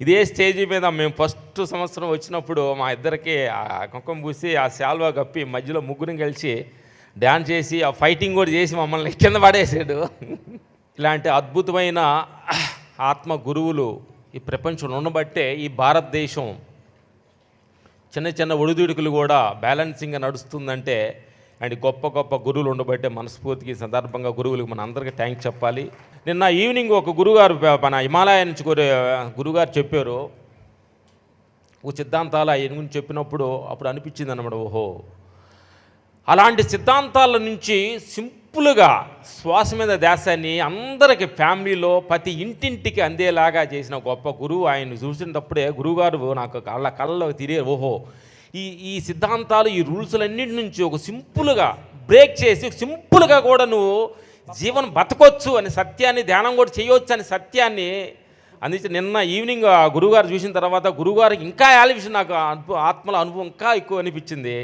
ఇదే స్టేజ్ మీద మేము ఫస్ట్ సంవత్సరం వచ్చినప్పుడు మా ఇద్దరికి ఆ కుంకుమ పూసి ఆ శాల్వా కప్పి మధ్యలో ముగ్గురిని కలిసి డ్యాన్స్ చేసి ఆ ఫైటింగ్ కూడా చేసి మమ్మల్ని కింద పడేసాడు. ఇలాంటి అద్భుతమైన ఆత్మ గురువులు ఈ ప్రపంచంలో ఉండబట్టే ఈ భారతదేశం చిన్న చిన్న ఒడిదుడుకులు కూడా బ్యాలెన్సింగ్గా నడుస్తుందంటే అండ్ గొప్ప గొప్ప గురువులు ఉండబట్టే మనస్ఫూర్తికి సందర్భంగా గురువులకు మన అందరికీ థ్యాంక్స్ చెప్పాలి. నిన్న ఈవినింగ్ ఒక గురుగారు మన హిమాలయ నుంచి గురుగారు చెప్పారు ఓ సిద్ధాంతాలు ఆయన గురించి చెప్పినప్పుడు అప్పుడు అనిపించింది అనమాట ఓహో. అలాంటి సిద్ధాంతాల నుంచి సింపుల్గా శ్వాస మీద దేశాన్ని అందరికి ఫ్యామిలీలో ప్రతి ఇంటింటికి అందేలాగా చేసిన గొప్ప గురువు ఆయన చూసినప్పుడే గురువుగారు నాకు కళ్ళ కళ్ళలో తిరిగి ఓహో. ఈ ఈ సిద్ధాంతాలు ఈ రూల్స్లన్నింటి నుంచి ఒక సింపుల్గా బ్రేక్ చేసి సింపుల్గా కూడా నువ్వు జీవనం బతకొచ్చు అనే సత్యాన్ని ధ్యానం కూడా చేయవచ్చు అనే సత్యాన్ని అందుకే నిన్న ఈవినింగ్ గురువుగారు చూసిన తర్వాత గురువుగారికి ఇంకా ఆలోచన నాకు ఆత్మల అనుభవం ఇంకా ఎక్కువ అనిపించింది.